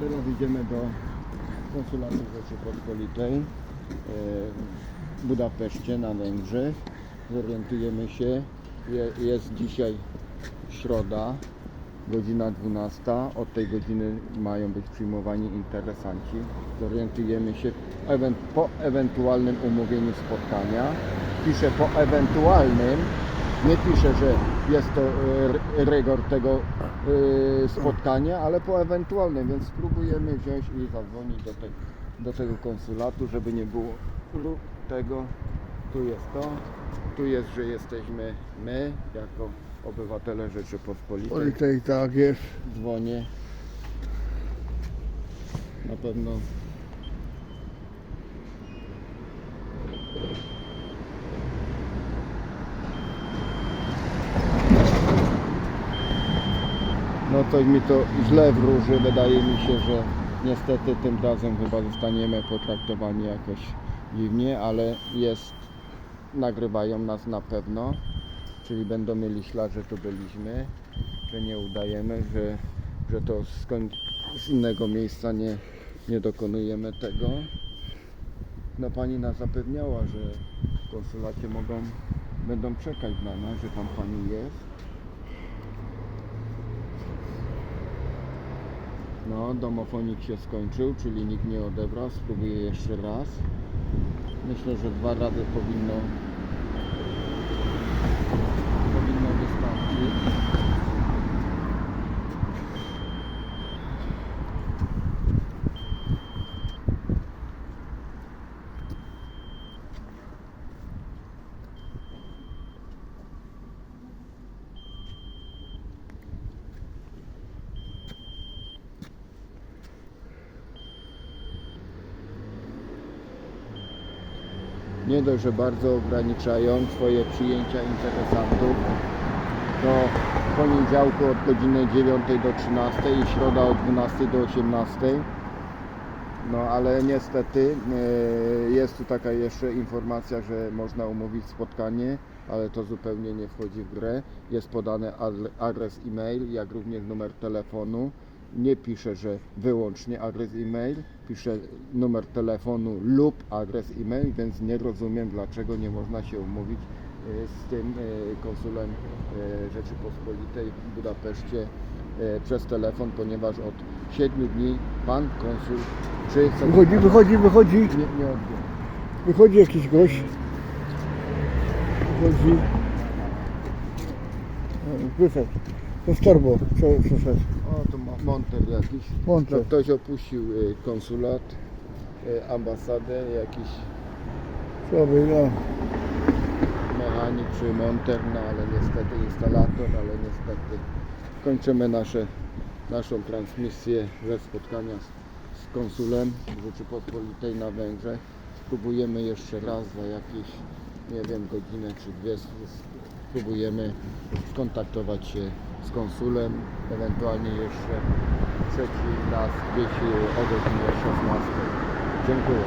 Teraz idziemy do konsulatu Rzeczypospolitej e, w Budapeszcie na Węgrzech. Zorientujemy się. Je, jest dzisiaj środa, godzina 12. Od tej godziny mają być przyjmowani interesanci. Zorientujemy się po ewentualnym umówieniu spotkania. Piszę po ewentualnym, nie piszę, że jest to e, rygor tego spotkania, ale po ewentualnym, więc spróbujemy wziąć i zadzwonić do, te, do tego konsulatu, żeby nie było tego. Tu jest to, tu jest, że jesteśmy my, jako obywatele Rzeczypospolitej. Politej, tak jest. Dzwonię. Na pewno. No coś mi to źle wróży. Wydaje mi się, że niestety tym razem chyba zostaniemy potraktowani jakoś dziwnie, ale jest. Nagrywają nas na pewno. Czyli będą mieli ślad, że tu byliśmy, że nie udajemy, że, że to skąd z innego miejsca nie, nie dokonujemy tego. No pani nas zapewniała, że w konsulacie mogą, będą czekać na nas, że tam pani jest. No, domofonik się skończył, czyli nikt nie odebrał. Spróbuję jeszcze raz. Myślę, że dwa razy powinno powinno wystarczyć. Nie dość, że bardzo ograniczają swoje przyjęcia interesantów. Do poniedziałku od godziny 9 do 13 i środa od 12 do 18. No ale niestety e, jest tu taka jeszcze informacja, że można umówić spotkanie, ale to zupełnie nie wchodzi w grę. Jest podany adre- adres e-mail, jak również numer telefonu. Nie pisze, że wyłącznie adres e-mail, pisze numer telefonu lub adres e-mail, więc nie rozumiem dlaczego nie można się umówić e, z tym e, konsulem e, Rzeczypospolitej w Budapeszcie przez telefon, ponieważ od 7 dni pan konsul czy chce Wychodzi, wychodzi, wychodzi. nie, nie odbiera. Wychodzi jakiś gość. Wychodzi. Wyszedł. To z torbo prze- przeszedł. O, to mo- monter jakiś. Monter. No, ktoś opuścił y, konsulat, y, ambasadę, jakiś Słaby, no. mechanik czy monter, no ale niestety instalator, ale niestety kończymy nasze, naszą transmisję ze spotkania z, z konsulem Rzeczypospolitej na Węgrzech. Spróbujemy jeszcze raz za jakieś, nie wiem, godzinę czy dwie spróbujemy skontaktować się z konsulem, ewentualnie jeszcze trzeci raz y, o godzinie 16. Dziękuję.